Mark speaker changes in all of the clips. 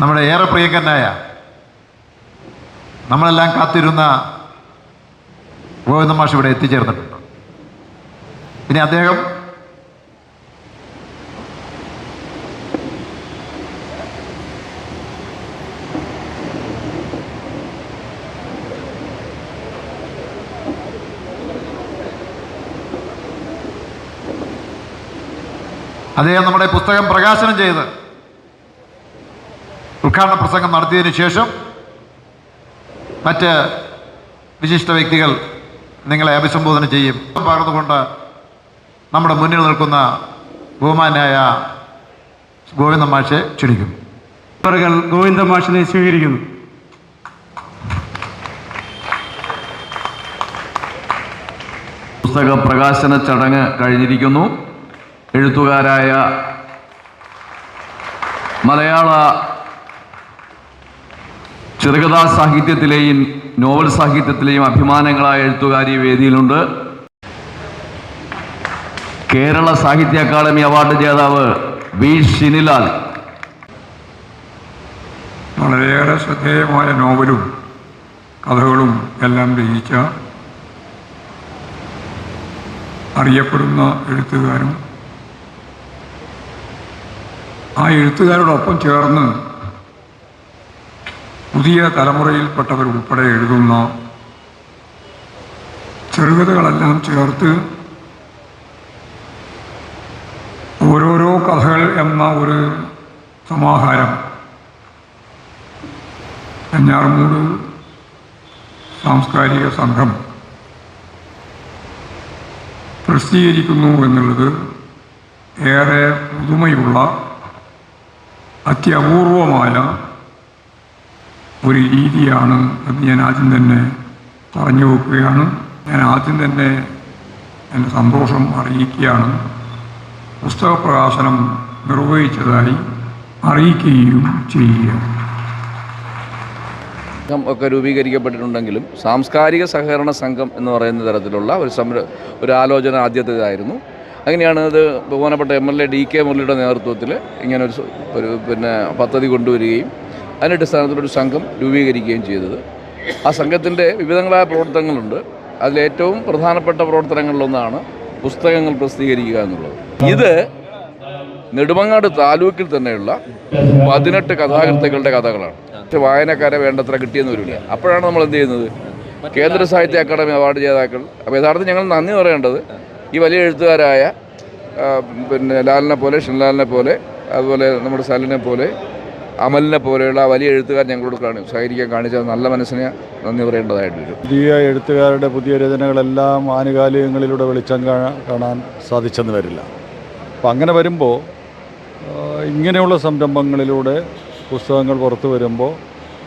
Speaker 1: നമ്മുടെ ഏറെ പ്രിയങ്കരനായ നമ്മളെല്ലാം കാത്തിരുന്ന ഗോവിന്ദ മാഷ് ഇവിടെ എത്തിച്ചേർന്നിട്ടുണ്ട്. ഇനി അദ്ദേഹം അദ്ദേഹം നമ്മുടെ പുസ്തകം പ്രകാശനം ചെയ്ത് ഉദ്ഘാടന പ്രസംഗം നടത്തിയതിനു ശേഷം മറ്റ് വിശിഷ്ട വ്യക്തികൾ നിങ്ങളെ അഭിസംബോധന ചെയ്യും. പകർന്നുകൊണ്ട് നമ്മുടെ മുന്നിൽ നിൽക്കുന്ന ബഹുമാനായ ഗോവിന്ദ മാഷെ ക്ഷണിക്കുന്നു.
Speaker 2: ഗോവിന്ദ മാഷിനെ സ്വീകരിക്കുന്നു.
Speaker 3: പുസ്തക പ്രകാശന ചടങ്ങ് കഴിഞ്ഞിരിക്കുന്നു. എഴുത്തുകാരായ മലയാള ചെറുകഥാ സാഹിത്യത്തിലെയും നോവൽ സാഹിത്യത്തിലെയും അഭിമാനങ്ങളായ എഴുത്തുകാരി വേദിയിലുണ്ട്. കേരള സാഹിത്യ അക്കാദമി അവാർഡ് ജേതാവ് വി ഷിനിലാൽ
Speaker 4: വളരെയേറെ ശ്രദ്ധേയമായ നോവലും കഥകളും എല്ലാം രചിച്ച അറിയപ്പെടുന്ന എഴുത്തുകാരും ആ എഴുത്തുകാരോടൊപ്പം ചേർന്ന് പുതിയ തലമുറയിൽപ്പെട്ടവരുൾപ്പെടെ എഴുതുന്ന ചെറുകഥകളെല്ലാം ചേർത്ത് ഓരോരോ കഥകൾ എന്ന ഒരു സമാഹാരം. കഞ്ഞാറമൂട് സാംസ്കാരിക സംഘം പ്രസിദ്ധീകരിക്കുന്നു എന്നുള്ളത് ഏറെ പുതുമയുള്ള അത്യപൂർവമായ ഒരു രീതിയാണ് എന്ന് ഞാൻ ആദ്യം തന്നെ പറഞ്ഞു വെക്കുകയാണ്. ഞാൻ ആദ്യം തന്നെ എന്റെ സന്തോഷം അറിയിക്കുകയാണ്. പുസ്തക പ്രകാശനം നിർവഹിച്ചതായി അറിയിക്കുകയും ചെയ്യുക
Speaker 5: ഒക്കെ രൂപീകരിക്കപ്പെട്ടിട്ടുണ്ടെങ്കിലും സാംസ്കാരിക സഹകരണ സംഘം എന്ന് പറയുന്ന തരത്തിലുള്ള ഒരു സംര ഒരു ആലോചന ആദ്യത്തേതായിരുന്നു. അങ്ങനെയാണ് ഇത് ബഹുമാനപ്പെട്ട M L A D K മുരളിയുടെ നേതൃത്വത്തിൽ ഇങ്ങനെ ഒരു ഒരു പിന്നെ പദ്ധതി കൊണ്ടുവരികയും അതിന്റെ അടിസ്ഥാനത്തിലൊരു സംഘം രൂപീകരിക്കുകയും ചെയ്തത്. ആ സംഘത്തിന്റെ വിവിധങ്ങളായ പ്രവർത്തനങ്ങളുണ്ട്. അതിലേറ്റവും പ്രധാനപ്പെട്ട പ്രവർത്തനങ്ങളിലൊന്നാണ് പുസ്തകങ്ങൾ പ്രസിദ്ധീകരിക്കുക എന്നുള്ളത്. ഇത് നെടുമങ്ങാട് താലൂക്കിൽ തന്നെയുള്ള പതിനെട്ട് കഥാകൃത്തുക്കളുടെ കഥകളാണ്. പക്ഷെ വായനക്കാരെ വേണ്ടത്ര കിട്ടിയെന്ന് വരില്ല. അപ്പോഴാണ് നമ്മൾ എന്ത് ചെയ്യുന്നത്? കേന്ദ്ര സാഹിത്യ അക്കാദമി അവാർഡ് ജേതാക്കൾ. അപ്പോൾ യഥാർത്ഥം ഞങ്ങൾ നന്ദി പറയേണ്ടത് ഈ വലിയ എഴുത്തുകാരായ പിന്നെ ലാലിനെ പോലെ ഷിൻലാലിനെ പോലെ അതുപോലെ നമ്മുടെ സലിനെ പോലെ അമലിനെ പോലെയുള്ള വലിയ എഴുത്തുകാർ ഞങ്ങളോട് കാണും സഹകരിക്കാൻ കാണിച്ച നല്ല മനസ്സിനെ നന്ദി പറയേണ്ടതായിട്ട് വരും.
Speaker 6: പുതിയ എഴുത്തുകാരുടെ പുതിയ രചനകളെല്ലാം ആനുകാലികങ്ങളിലൂടെ വെളിച്ചം കാണാൻ സാധിച്ചെന്ന് വരില്ല. അപ്പം അങ്ങനെ വരുമ്പോൾ ഇങ്ങനെയുള്ള സംരംഭങ്ങളിലൂടെ പുസ്തകങ്ങൾ പുറത്തു വരുമ്പോൾ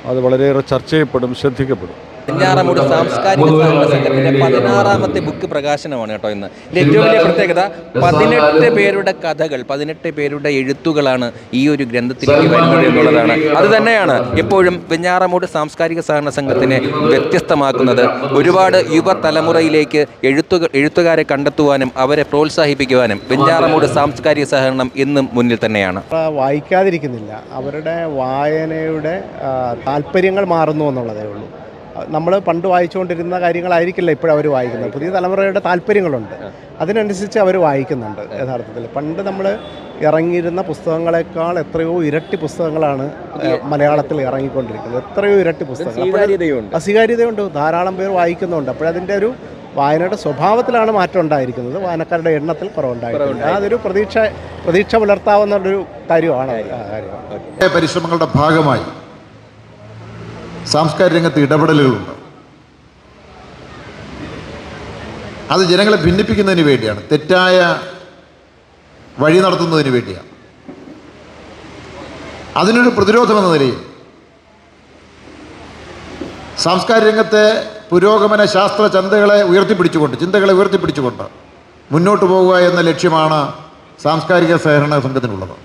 Speaker 6: അത് വളരെയേറെ ചർച്ച ചെയ്യപ്പെടും ശ്രദ്ധിക്കപ്പെടും.
Speaker 7: വെഞ്ഞാറമൂട് സാംസ്കാരിക സഹകരണ സംഘത്തിന്റെ പതിനാറാമത്തെ ബുക്ക് പ്രകാശനമാണ് കേട്ടോ ഇന്ന്. ഇതിൽ ഏറ്റവും വലിയ പ്രത്യേകത പതിനെട്ട് പേരുടെ കഥകൾ പതിനെട്ട് പേരുടെ എഴുത്തുകളാണ് ഈ ഒരു ഗ്രന്ഥത്തിലേക്ക് വരുന്നത് എന്നുള്ളതാണ്. അത് തന്നെയാണ് എപ്പോഴും വെഞ്ഞാറമൂട് സാംസ്കാരിക സഹകരണ സംഘത്തിനെ വ്യത്യസ്തമാക്കുന്നത്. ഒരുപാട് യുവതലമുറയിലേക്ക് എഴുത്തുകൾ എഴുത്തുകാരെ കണ്ടെത്തുവാനും അവരെ പ്രോത്സാഹിപ്പിക്കുവാനും വെഞ്ഞാറമൂട് സാംസ്കാരിക സഹകരണം എന്നും മുന്നിൽ തന്നെയാണ്.
Speaker 8: വായിക്കാതിരിക്കുന്നില്ല. അവരുടെ വായനയുടെ താല്പര്യങ്ങൾ മാറുന്നു എന്നുള്ളതേ ഉള്ളൂ. നമ്മൾ പണ്ട് വായിച്ചുകൊണ്ടിരുന്ന കാര്യങ്ങളായിരിക്കില്ല ഇപ്പോഴും അവർ വായിക്കുന്നത്. പുതിയ തലമുറയുടെ താല്പര്യങ്ങളുണ്ട്. അതിനനുസരിച്ച് അവർ വായിക്കുന്നുണ്ട് യഥാർത്ഥത്തിൽ. പണ്ട് നമ്മൾ ഇറങ്ങിയിരുന്ന പുസ്തകങ്ങളെക്കാൾ എത്രയോ ഇരട്ടി പുസ്തകങ്ങളാണ് മലയാളത്തിൽ ഇറങ്ങിക്കൊണ്ടിരിക്കുന്നത്. എത്രയോ ഇരട്ടി പുസ്തകങ്ങൾ. അസ്വീകാര്യതയുണ്ട്. ധാരാളം പേർ വായിക്കുന്നുണ്ട്. അപ്പോഴതിന്റെ ഒരു വായനയുടെ സ്വഭാവത്തിലാണ് മാറ്റം ഉണ്ടായിരിക്കുന്നത്. വായനക്കാരുടെ എണ്ണത്തിൽ കുറവുണ്ടായിട്ടുണ്ട്. അതൊരു പ്രതീക്ഷ പ്രതീക്ഷ പുലർത്താവുന്ന ഒരു കാര്യമാണ്. ആ കാര്യം
Speaker 1: പരിശ്രമങ്ങളുടെ ഭാഗമായി സാംസ്കാരിക രംഗത്ത് ഇടപെടലുകളുണ്ട്. അത് ജനങ്ങളെ ഭിന്നിപ്പിക്കുന്നതിന് വേണ്ടിയാണ്. തെറ്റായ വഴി നടത്തുന്നതിന് വേണ്ടിയാണ്. അതിനൊരു പ്രതിരോധമെന്ന നിലയിൽ സാംസ്കാരിക രംഗത്തെ പുരോഗമന ശാസ്ത്ര ചന്തകളെ ഉയർത്തിപ്പിടിച്ചുകൊണ്ട് ചിന്തകളെ ഉയർത്തിപ്പിടിച്ചുകൊണ്ട് മുന്നോട്ട് പോകുക എന്ന ലക്ഷ്യമാണ് സാംസ്കാരിക സഹകരണ സംഘത്തിനുള്ളത്.